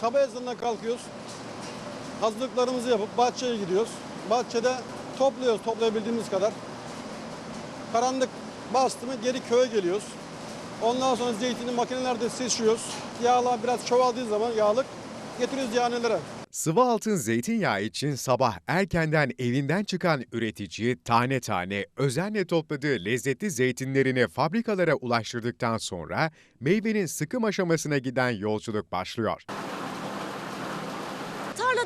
sabah ezanına kalkıyoruz. Hazırlıklarımızı yapıp bahçeye gidiyoruz. Bahçede topluyoruz toplayabildiğimiz kadar. Karanlık bastı mı geri köye geliyoruz. Ondan sonra zeytini makinelerde seçiyoruz. Yağlar biraz çoğaldığı zaman yağlık getiriyoruz yanelere. Sıvı altın zeytinyağı için sabah erkenden evinden çıkan üretici tane tane özenle topladığı lezzetli zeytinlerini fabrikalara ulaştırdıktan sonra meyvenin sıkım aşamasına giden yolculuk başlıyor.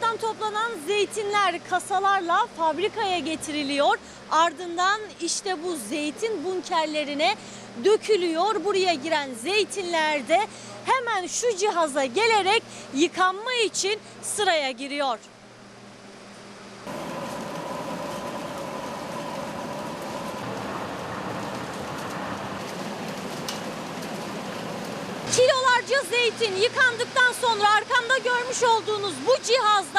Tarladan toplanan zeytinler kasalarla fabrikaya getiriliyor. Ardından işte bu zeytin bunkerlerine dökülüyor. Buraya giren zeytinler de hemen şu cihaza gelerek yıkanma için sıraya giriyor. Kilolarca zeytin yıkandıktan sonra arkamda görmüş olduğunuz bu cihazda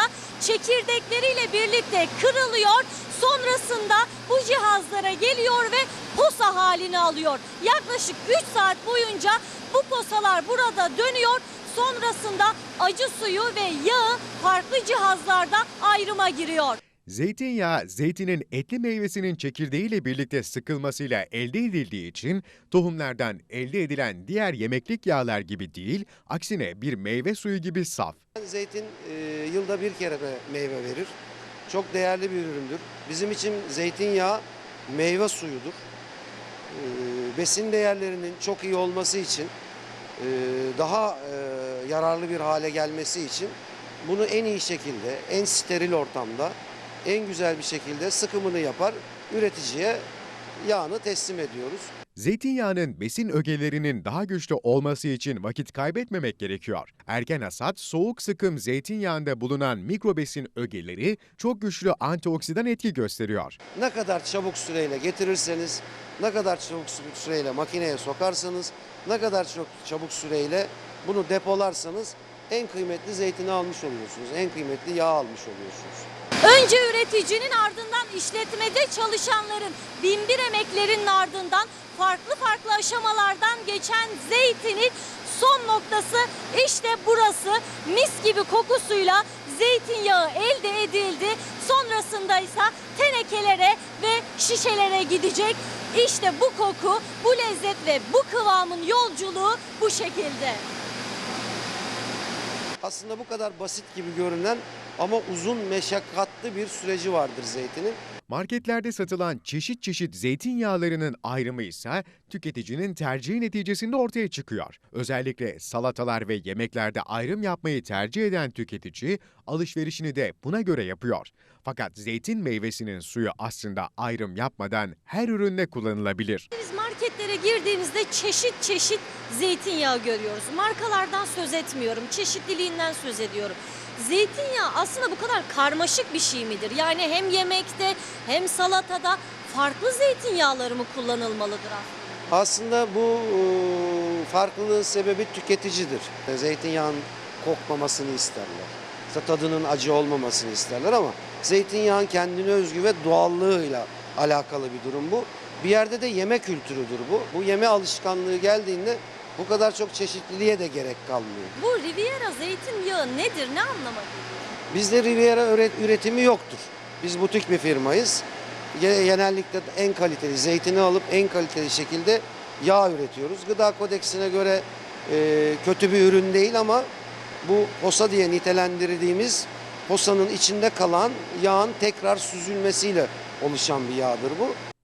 çekirdekleriyle birlikte kırılıyor. Sonrasında bu cihazlara geliyor ve posa halini alıyor. Yaklaşık 3 saat boyunca bu posalar burada dönüyor. Sonrasında acı suyu ve yağı farklı cihazlarda ayrıma giriyor. Zeytinyağı, zeytinin etli meyvesinin çekirdeğiyle birlikte sıkılmasıyla elde edildiği için tohumlardan elde edilen diğer yemeklik yağlar gibi değil, aksine bir meyve suyu gibi saf. Zeytin e, yılda bir kere de meyve verir. Çok değerli bir üründür. Bizim için zeytinyağı meyve suyudur. E, besin değerlerinin çok iyi olması için, e, daha e, yararlı bir hale gelmesi için bunu en iyi şekilde, en steril ortamda, en güzel bir şekilde sıkımını yapar, üreticiye yağını teslim ediyoruz. Zeytinyağının besin ögelerinin daha güçlü olması için vakit kaybetmemek gerekiyor. Erken hasat, soğuk sıkım zeytinyağında bulunan mikrobesin ögeleri çok güçlü antioksidan etki gösteriyor. Ne kadar çabuk süreyle getirirseniz, ne kadar çabuk sü- süreyle makineye sokarsanız, ne kadar çok çabuk süreyle bunu depolarsanız en kıymetli zeytini almış oluyorsunuz. En kıymetli yağ almış oluyorsunuz. Önce üreticinin ardından işletmede çalışanların binbir emeklerinin ardından farklı farklı aşamalardan geçen zeytinin son noktası işte burası mis gibi kokusuyla zeytinyağı elde edildi. Sonrasında ise tenekelere ve şişelere gidecek. İşte bu koku, bu lezzet ve bu kıvamın yolculuğu bu şekilde. Aslında bu kadar basit gibi görünen ama uzun meşakkatli bir süreci vardır zeytinin. Marketlerde satılan çeşit çeşit zeytinyağlarının ayrımı ise tüketicinin tercihi neticesinde ortaya çıkıyor. Özellikle salatalar ve yemeklerde ayrım yapmayı tercih eden tüketici alışverişini de buna göre yapıyor. Fakat zeytin meyvesinin suyu aslında ayrım yapmadan her üründe kullanılabilir. Biz marketlere girdiğimizde çeşit çeşit zeytinyağı görüyoruz. Markalardan söz etmiyorum, çeşitliliğinden söz ediyorum. Zeytinyağı aslında bu kadar karmaşık bir şey midir? Yani hem yemekte hem salatada farklı zeytinyağları mı kullanılmalıdır aslında? Aslında bu e, farklılığın sebebi tüketicidir. Zeytinyağın kokmamasını isterler. İşte tadının acı olmamasını isterler ama zeytinyağın kendine özgü ve doğallığıyla alakalı bir durum bu. Bir yerde de yeme kültürüdür bu. Bu yeme alışkanlığı geldiğinde bu kadar çok çeşitliliğe de gerek kalmıyor. Bu Riviera zeytinyağı nedir? Ne anlama geliyor? Bizde Riviera üret- üretimi yoktur. Biz butik bir firmayız. Ge- Genellikle en kaliteli zeytini alıp en kaliteli şekilde yağ üretiyoruz. Gıda kodeksine göre e, kötü bir ürün değil ama bu posa diye nitelendirdiğimiz posanın içinde kalan yağın tekrar süzülmesiyle oluşan bir yağdır bu.